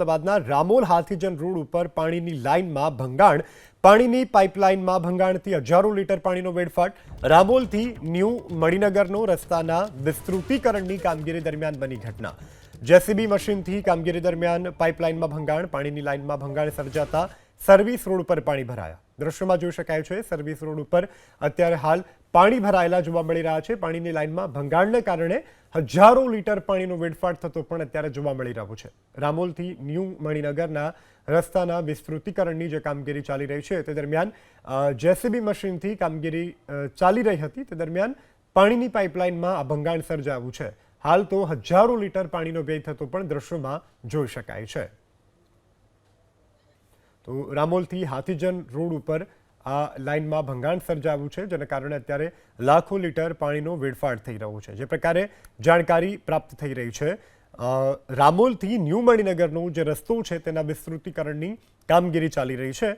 અમદાવાદના રામોલ હાથીજન રોડ ઉપર પાણીની લાઇનમાં ભંગાણ. પાણીની પાઇપલાઇનમાં ભંગાણથી હજારો લીટર પાણીનો વેડફાટ. રામોલથી ન્યૂ મણિનગરનો રસ્તાના વિસ્તૃતિકરણની કામગીરી દરમિયાન બની ઘટના. જેસીબી મશીનથી કામગીરી દરમિયાન પાઇપલાઇનમાં ભંગાણ, પાણીની લાઇનમાં ભંગાણ સર્જાતા સર્વિસ રોડ ઉપર પાણી ભરાયા. દ્રશ્યમાં જોઈ શકાય છે, સર્વિસ રોડ ઉપર અત્યારે હાલ પાણી ભરાયેલા જોવા મળી રહ્યા છે. પાણીની લાઇનમાં ભંગાણને કારણે હજારો લીટર પાણીનો વેડફાટ થતો પણ અત્યારે જોવા મળી રહ્યો છે. રામોલથી ન્યૂ મણિનગરના રસ્તાના વિસ્તૃતિકરણની જે કામગીરી ચાલી રહી છે તે દરમિયાન જેસીબી મશીનથી કામગીરી ચાલી રહી હતી. તે દરમિયાન પાણીની પાઇપલાઇનમાં આ ભંગાણ સર્જાયું છે. હાલ તો હજારો લીટર પાણીનો વ્યય થતો પણ દ્રશ્યોમાં જોઈ શકાય છે. તો રામોલથી હાથીજન રોડ ઉપર આ લાઇનમાં ભંગાણ સર્જાયું છે, જેને કારણે અત્યારે લાખો લીટર પાણીનો વેડફાટ થઈ રહ્યો છે. જે પ્રકારે જાણકારી પ્રાપ્ત થઈ રહી છે. રામોલથી ન્યૂ મણિનગરનો જે રસ્તો છે, તેના વિસ્તૃતીકરણની કામગીરી ચાલી રહી છે.